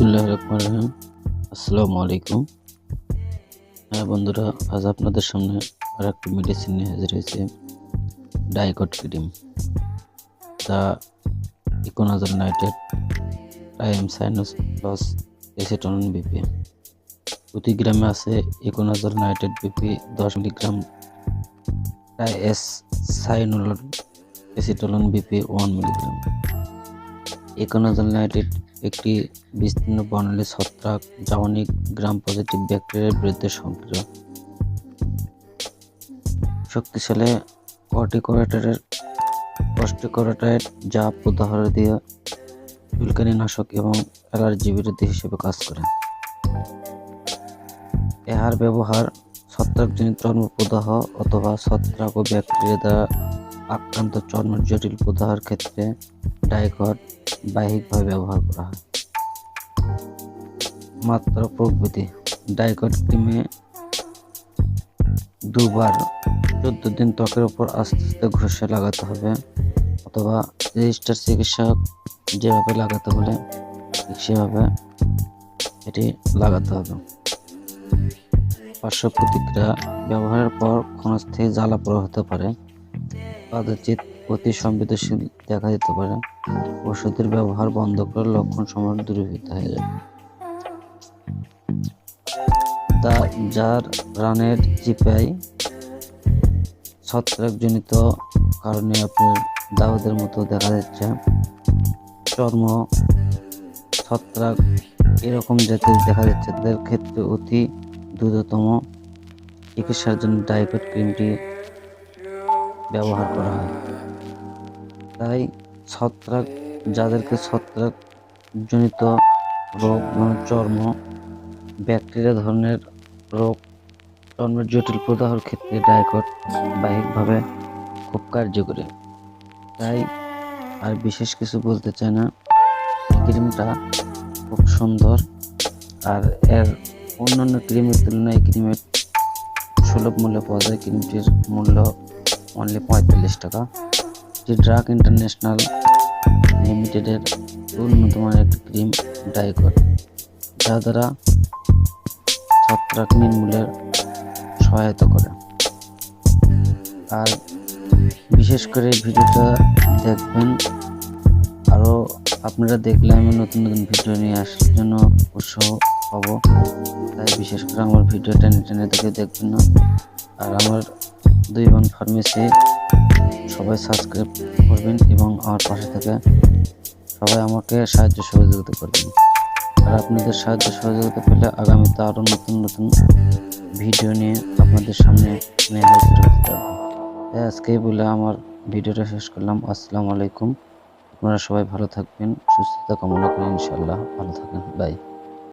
বিসমুল্লাহ রহমান রহিম আসসালামু আলাইকুম। হ্যাঁ বন্ধুরা, আজ আপনাদের সামনে আর একটি মেডিসিন নিয়ে হাজির হয়েছে ডাইকট ক্রিম দা ইকোনাজল নাইটেড আইএম সাইনোস প্লাস এসিটন বিপি প্রতি গ্রামে আছে ইকোনাজল নাইটেড বিপি দশ মিলিগ্রাম। এস সাইনোলন এসিটলন BP one milligram. Econazole nitrate একটি বিস্তীর্ণ বর্ণালী ছত্রাক যা গ্রাম পজিটিভ ব্যাকটেরিয়ার বিরুদ্ধে সক্রিয় শক্তিশালী কর্টিকোরেটের কস্টিকোরেটাইড যা প্রদাহর দিয়ে চুলকানি নাশক এবং অ্যালার্জি বিরোধী হিসেবে কাজ করে। এহার ব্যবহার ছত্রাকজনিত চর্ম প্রদাহ অথবা ছত্রাক ও ব্যাকটেরিয়া দ্বারা আক্রান্ত চর্মের জটিল প্রদাহের ক্ষেত্রে ডাইকট বাহ্যিকভাবে ব্যবহার করা হয়। মাত্রা প্রকৃতি। ডাইকট ক্রিমে দুবার চোদ্দ দিন ত্বকের উপর আস্তে আস্তে ঘষে লাগাতে হবে অথবা রেজিস্টার চিকিৎসক যেভাবে লাগাতে বলে, ঠিক সেভাবে এটি লাগাতে হবে। পার্শ্ব প্রতিক্রিয়া ব্যবহারের পর ক্ষণস্থায়ী জ্বালা প্রয়োগ হতে পারে। পাদচিত অতি সংবেদনশীল দেখা দিতে পারে। ওষুধের ব্যবহার বন্ধ করে লক্ষণ সময় দূরীভূত হয়ে যাবে। তা যার রানের চিপাই ছত্রাকজনিত কারণে আপনার দাউদের মতো দেখা যাচ্ছে। চর্ম, ছত্রাক এরকম জাতীয় দেখা যাচ্ছে। তাদের ক্ষেত্রে অতি দ্রুততম চিকিৎসার জন্য ডাইকট ক্রিমটি ব্যবহার করা হয়। তাই ছত্রাক, যাদেরকে ছত্রাক জনিত রোগ মানে চর্ম, ব্যাকটেরিয়া ধরনের রোগ, চর্মের জটিল প্রদাহর ক্ষেত্রে ডাইকট বাহ্যিকভাবে খুব কার্যকরী। তাই আর বিশেষ কিছু বলতে চাই না। ক্রিমটা খুব সুন্দর। আর এর অন্যান্য ক্রিমের তুলনায় ক্রিমের সুলভ মূল্যে পাওয়া যায়। ক্রিমটির মূল্য অনলি পঁয়তাল্লিশ টাকা। যে ড্রাগ ইন্টারন্যাশনাল লিমিটেডের উন্নত মানের একটি ক্রিম ডাইকট যা দ্বারা ছত্রাক নির্মূলের সহায়তা করে। আর বিশেষ করে ভিডিওটা দেখবেন। আরও আপনারা দেখলে আমি নতুন নতুন ভিডিও নিয়ে আসার জন্য উৎসাহ পাবো। তাই বিশেষ করে আমার ভিডিওটা টেনে দেখে দেখবেন না। আর আমার দুই বোন ফার্মেসি, সবাই সাবস্ক্রাইব করবেন এবং আমার পাশে থেকে সবাই আমাকে সাহায্য সহযোগিতা করবেন। আর আপনাদের সাহায্য সহযোগিতা পেলে আগামীতে আরও নতুন নতুন ভিডিও নিয়ে আপনাদের সামনে আজকেই বলে আমার ভিডিওটা শেষ করলাম। আসসালামু আলাইকুম। আপনারা সবাই ভালো থাকবেন, সুস্থতা কামনা করি ইনশাল্লাহ ভালো থাকবেন বাই।